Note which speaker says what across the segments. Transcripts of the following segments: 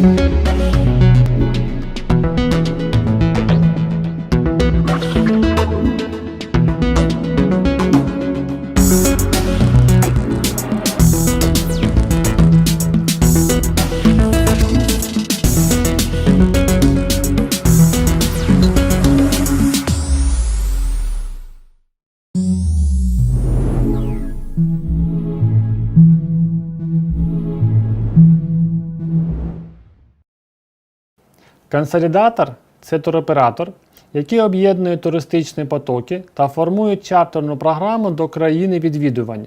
Speaker 1: thank you Консолідатор це туроператор, який об'єднує туристичні потоки та формує чартерну програму до країни відвідування.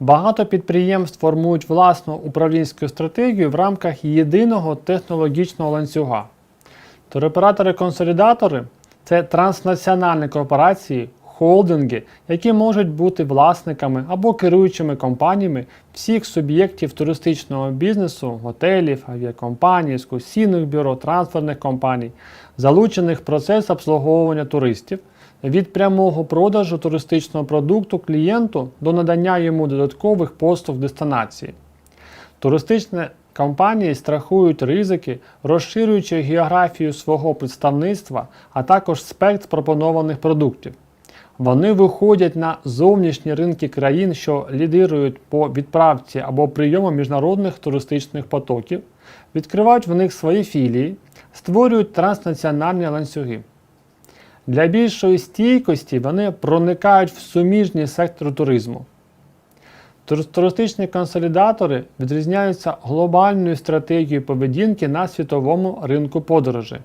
Speaker 1: Багато підприємств формують власну управлінську стратегію в рамках єдиного технологічного ланцюга. Туроператори-консолідатори це транснаціональні корпорації, холдинги, які можуть бути власниками або керуючими компаніями всіх суб'єктів туристичного бізнесу, готелів, авіакомпаній, екскурсійних бюро, трансферних компаній, залучених в процес обслуговування туристів від прямого продажу туристичного продукту клієнту до надання йому додаткових послуг дестинації. Туристичні компанії страхують ризики, розширюючи географію свого представництва, а також спектр пропонованих продуктів. Вони виходять на зовнішні ринки країн, що лідирують по відправці або прийому міжнародних туристичних потоків, відкривають в них свої філії, створюють транснаціональні ланцюги. Для більшої стійкості вони проникають в суміжні сектори туризму. Туристичні консолідатори відрізняються глобальною стратегією поведінки на світовому ринку подорожей.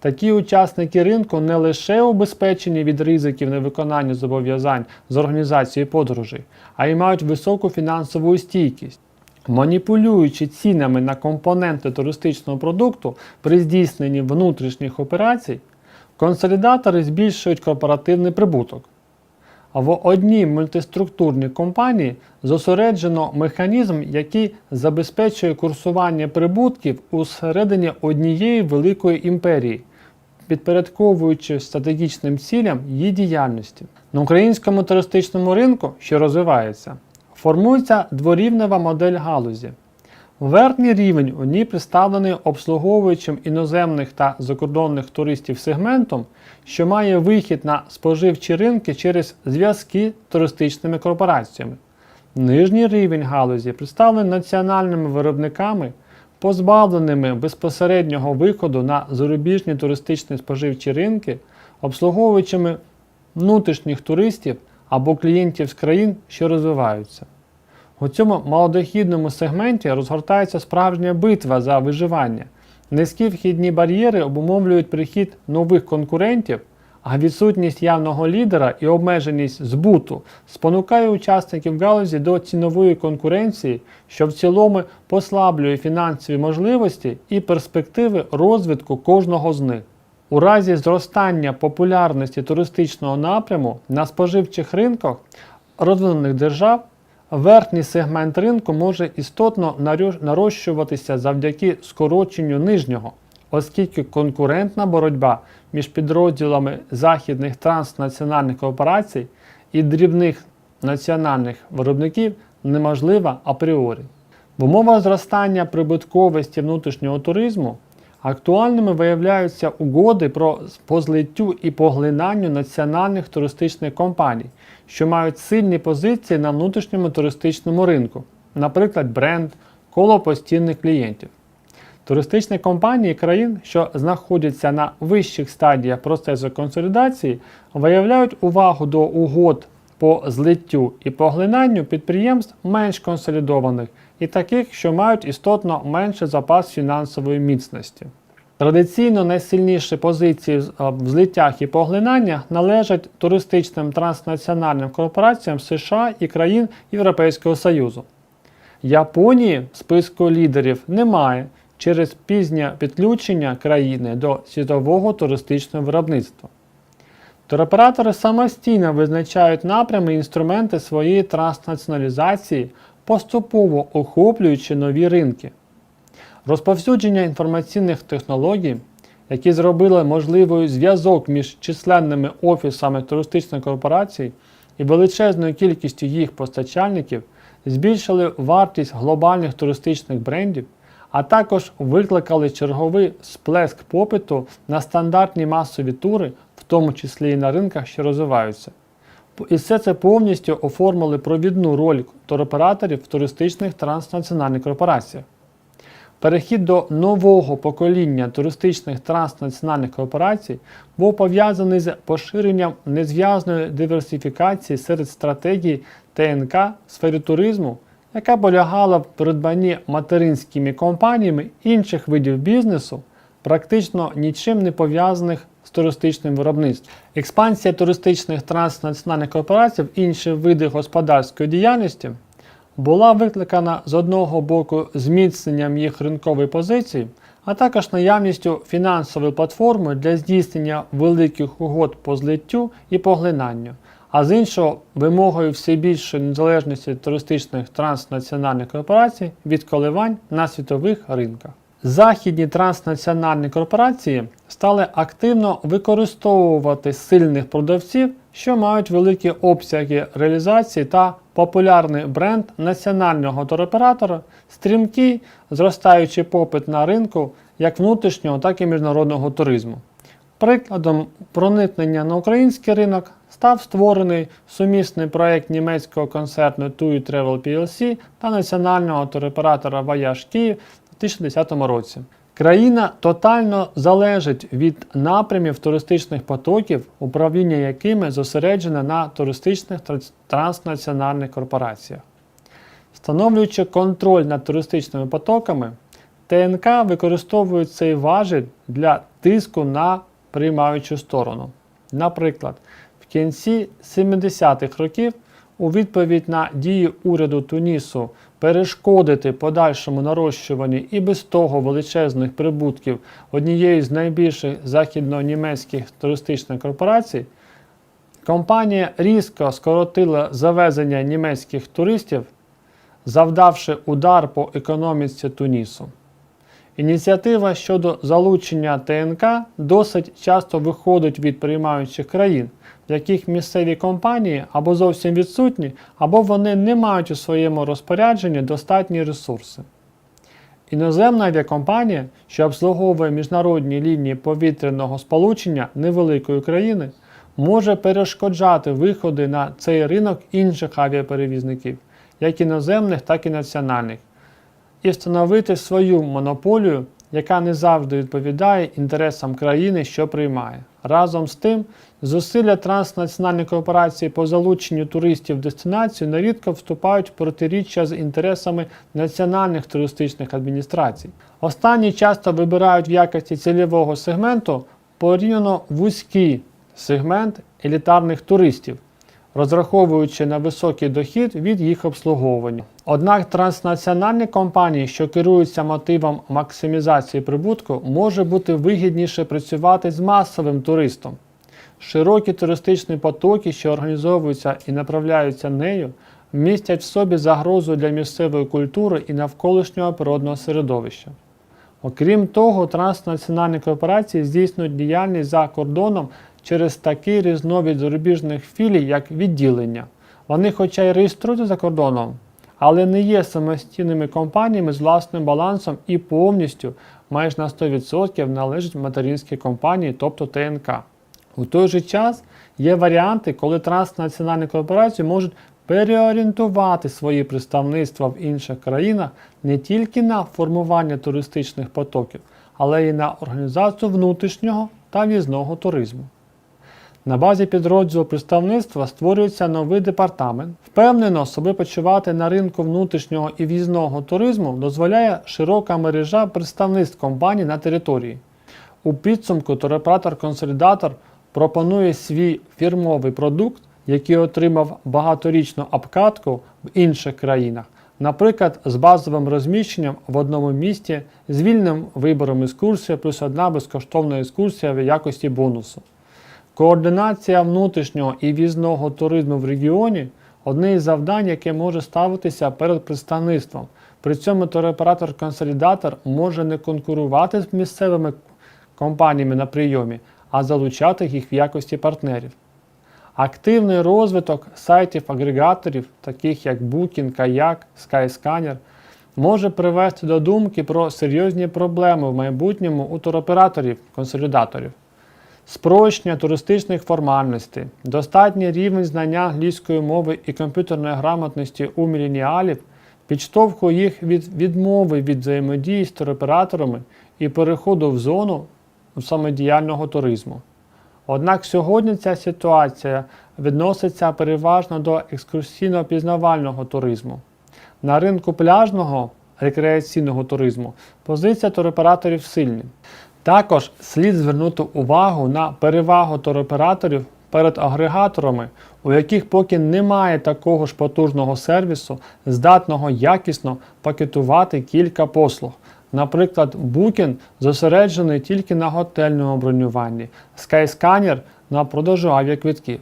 Speaker 1: Такі учасники ринку не лише убезпечені від ризиків невиконання зобов'язань з організацією подорожей, а й мають високу фінансову стійкість. Маніпулюючи цінами на компоненти туристичного продукту при здійсненні внутрішніх операцій, консолідатори збільшують корпоративний прибуток. А в одній мультиструктурній компанії зосереджено механізм, який забезпечує курсування прибутків усередині однієї великої імперії, підпорядковуючи стратегічним цілям її діяльності. На українському туристичному ринку, що розвивається, формується дворівнева модель галузі. Верхній рівень у ній представлений обслуговуючим іноземних та закордонних туристів сегментом, що має вихід на споживчі ринки через зв'язки з туристичними корпораціями. Нижній рівень галузі представлений національними виробниками, позбавленими безпосереднього виходу на зарубіжні туристичні споживчі ринки, обслуговуючими внутрішніх туристів або клієнтів з країн, що розвиваються. У цьому малодохідному сегменті розгортається справжня битва за виживання. Низькі вхідні бар'єри обумовлюють прихід нових конкурентів, а відсутність явного лідера і обмеженість збуту спонукає учасників галузі до цінової конкуренції, що в цілому послаблює фінансові можливості і перспективи розвитку кожного з них. У разі зростання популярності туристичного напряму на споживчих ринках розвинених держав верхній сегмент ринку може істотно нарощуватися завдяки скороченню нижнього, оскільки конкурентна боротьба між підрозділами західних транснаціональних корпорацій і дрібних національних виробників неможлива апріорі. В умовах зростання прибутковості внутрішнього туризму актуальними виявляються угоди про по злиттю і поглинанню національних туристичних компаній, що мають сильні позиції на внутрішньому туристичному ринку, наприклад, бренд, коло постійних клієнтів. Туристичні компанії країн, що знаходяться на вищих стадіях процесу консолідації, виявляють увагу до угод по злиттю і поглинанню підприємств менш консолідованих і таких, що мають істотно менший запас фінансової міцності. Традиційно найсильніші позиції в злиттях і поглинаннях належать туристичним транснаціональним корпораціям США і країн Європейського Союзу. Японії в списку лідерів немає через пізнє підключення країни до світового туристичного виробництва. Туроператори самостійно визначають напрями і інструменти своєї транснаціоналізації, поступово охоплюючи нові ринки. Розповсюдження інформаційних технологій, які зробили можливою зв'язок між численними офісами туристичних корпорацій і величезною кількістю їх постачальників, збільшили вартість глобальних туристичних брендів, а також викликали черговий сплеск попиту на стандартні масові тури, в тому числі і на ринках, що розвиваються. І все це повністю оформили провідну роль туроператорів в туристичних транснаціональних корпораціях. Перехід до нового покоління туристичних транснаціональних корпорацій був пов'язаний з поширенням незв'язаної диверсифікації серед стратегій ТНК в сфері туризму, яка полягала в придбанні материнськими компаніями інших видів бізнесу, практично нічим не пов'язаних з туристичним виробництвом. Експансія туристичних транснаціональних корпорацій в інші види господарської діяльності була викликана з одного боку зміцненням їх ринкової позиції, а також наявністю фінансової платформи для здійснення великих угод по злиттю і поглинанню, а з іншого вимогою все більшої незалежності туристичних транснаціональних корпорацій від коливань на світових ринках. Західні транснаціональні корпорації стали активно використовувати сильних продавців, що мають великі обсяги реалізації та популярний бренд національного туроператора, стрімкий зростаючий попит на ринку як внутрішнього, так і міжнародного туризму. Прикладом проникнення на український ринок став створений сумісний проект німецького концерну TUI Travel PLC та національного туроператора Voyage Київ у 2010 році. Країна тотально залежить від напрямів туристичних потоків, управління якими зосереджене на туристичних транснаціональних корпораціях. Встановлюючи контроль над туристичними потоками, ТНК використовує цей важіль для тиску на приймаючу сторону. Наприклад, кінці 70-х років у відповідь на дії уряду Тунісу перешкодити подальшому нарощуванні і без того величезних прибутків однієї з найбільших західно-німецьких туристичних корпорацій, компанія різко скоротила завезення німецьких туристів, завдавши удар по економіці Тунісу. Ініціатива щодо залучення ТНК досить часто виходить від приймаючих країн, в яких місцеві компанії або зовсім відсутні, або вони не мають у своєму розпорядженні достатні ресурси. Іноземна авіакомпанія, що обслуговує міжнародні лінії повітряного сполучення невеликої країни, може перешкоджати виходи на цей ринок інших авіаперевізників, як іноземних, так і національних, і встановити свою монополію, яка не завжди відповідає інтересам країни, що приймає. Разом з тим, зусилля транснаціональних корпорацій по залученню туристів в дестинацію нерідко вступають в протиріччя з інтересами національних туристичних адміністрацій. Останні часто вибирають в якості цільового сегменту порівняно вузький сегмент елітарних туристів, розраховуючи на високий дохід від їх обслуговування. Однак транснаціональні компанії, що керуються мотивом максимізації прибутку, може бути вигідніше працювати з масовим туристом. Широкі туристичні потоки, що організовуються і направляються нею, містять в собі загрозу для місцевої культури і навколишнього природного середовища. Окрім того, транснаціональні корпорації здійснюють діяльність за кордоном через такий різновид зарубіжних філій, як відділення. Вони, хоча й реєструються за кордоном, але не є самостійними компаніями з власним балансом і повністю майже на 100% належать материнській компанії, тобто ТНК. У той же час є варіанти, коли транснаціональні корпорації можуть переорієнтувати свої представництва в інших країнах не тільки на формування туристичних потоків, але й на організацію внутрішнього та в'їзного туризму. На базі підрозділу представництва створюється новий департамент. Впевнено, себе почувати на ринку внутрішнього і в'їзного туризму дозволяє широка мережа представництв компаній на території. У підсумку туроператор-консолідатор пропонує свій фірмовий продукт, який отримав багаторічну обкатку в інших країнах, наприклад, з базовим розміщенням в одному місті, з вільним вибором екскурсії плюс одна безкоштовна екскурсія в якості бонусу. Координація внутрішнього і в'їзного туризму в регіоні одне із завдань, яке може ставитися перед представництвом. При цьому туроператор-консолідатор може не конкурувати з місцевими компаніями на прийомі, а залучати їх в якості партнерів. Активний розвиток сайтів-агрегаторів, таких як Booking, Kayak, Skyscanner, може привести до думки про серйозні проблеми в майбутньому у туроператорів-консолідаторів. Спрощення туристичних формальностей, достатній рівень знання англійської мови і комп'ютерної грамотності у міленіалів підштовхує їх від відмови від взаємодії з туроператорами і переходу в зону самодіяльного туризму. Однак сьогодні ця ситуація відноситься переважно до екскурсійно-пізнавального туризму. На ринку пляжного рекреаційного туризму позиція туроператорів сильні. Також слід звернути увагу на перевагу туроператорів перед агрегаторами, у яких поки немає такого ж потужного сервісу, здатного якісно пакетувати кілька послуг. Наприклад, Booking зосереджений тільки на готельному бронюванні, Skyscanner на продажу авіаквитків.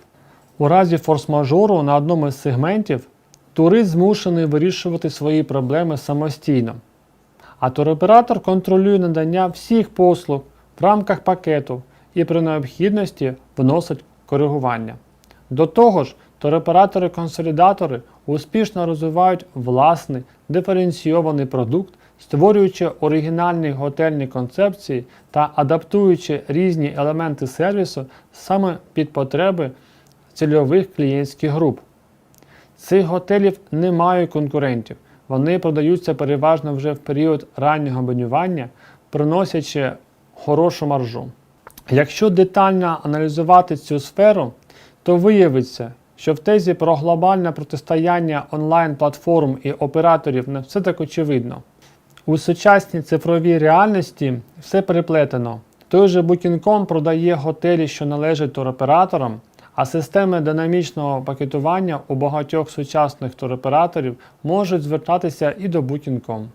Speaker 1: У разі форс-мажору на одному із сегментів турист змушений вирішувати свої проблеми самостійно. А туроператор контролює надання всіх послуг в рамках пакету і при необхідності вносить коригування. До того ж, туроператори-консолідатори успішно розвивають власний диференційований продукт, створюючи оригінальні готельні концепції та адаптуючи різні елементи сервісу саме під потреби цільових клієнтських груп. Цих готелів немає конкурентів. Вони продаються переважно вже в період раннього бронювання, приносячи хорошу маржу. Якщо детально аналізувати цю сферу, то виявиться, що в тезі про глобальне протистояння онлайн-платформ і операторів не все так очевидно. У сучасній цифровій реальності все переплетено. Той же Booking.com продає готелі, що належать туроператорам, а системи динамічного пакетування у багатьох сучасних туроператорів можуть звертатися і до Booking.com.